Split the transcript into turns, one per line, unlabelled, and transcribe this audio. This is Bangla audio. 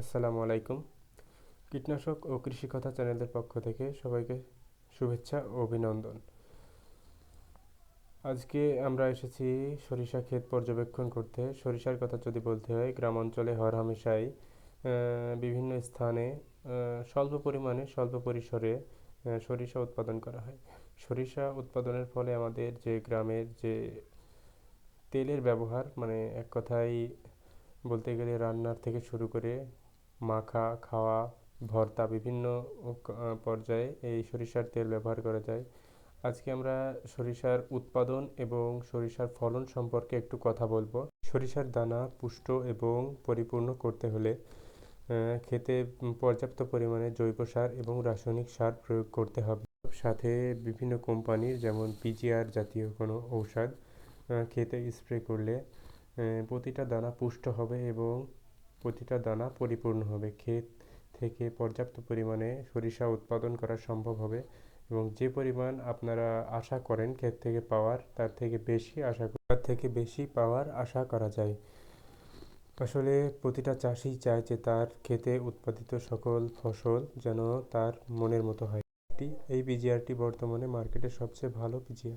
আসসালামু আলাইকুম। কীটনাশক ও কৃষি কথা চ্যানেলের পক্ষ থেকে সবাইকে শুভেচ্ছা ও অভিনন্দন। আজকে আমরা এসেছি সরিষা ক্ষেত পর্যবেক্ষণ করতে। সরিষার কথা যদি বলতে হয় গ্রাম অঞ্চলে হরহামেশাই বিভিন্ন স্থানে স্বল্প পরিমাণে, স্বল্প পরিসরে সরিষা উৎপাদন করা হয়। সরিষা উৎপাদনের ফলে আমাদের যে গ্রামের যে তেলের ব্যবহার মানে এক কথায় বলতে গেলে রান্নার থেকে শুরু করে মাখা, খাওয়া, ভর্তা বিভিন্ন পর্যায়ে এই সরিষার তেল ব্যবহার করা যায়। আজকে আমরা সরিষার উৎপাদন এবং সরিষার ফলন সম্পর্কে একটু কথা বলব। সরিষার দানা পুষ্ট এবং পরিপূর্ণ করতে হলে খেতে পর্যাপ্ত পরিমাণে জৈব সার এবং রাসায়নিক সার প্রয়োগ করতে হবে। সাথে বিভিন্ন কোম্পানির যেমন পিজিআর জাতীয় কোনো ঔষধ খেতে স্প্রে করলে প্রতিটা দানা পুষ্ট হবে এবং প্রতিটা দানা পরিপূর্ণ হবে। ক্ষেত থেকে পর্যাপ্ত পরিমাণে সরিষা উৎপাদন করা সম্ভব হবে এবং যে পরিমাণ আপনারা আশা করেন ক্ষেত থেকে পাওয়ার, তার থেকে বেশি আশা তার থেকে বেশি পাওয়ার আশা করা যায়। আসলে প্রতিটা চাষি চায় যে তার ক্ষেতে উৎপাদিত সকল ফসল যেন তার মনের মতো হয়। এই পিজিআরটি বর্তমানে মার্কেটে সবচেয়ে ভালো পিজিআর।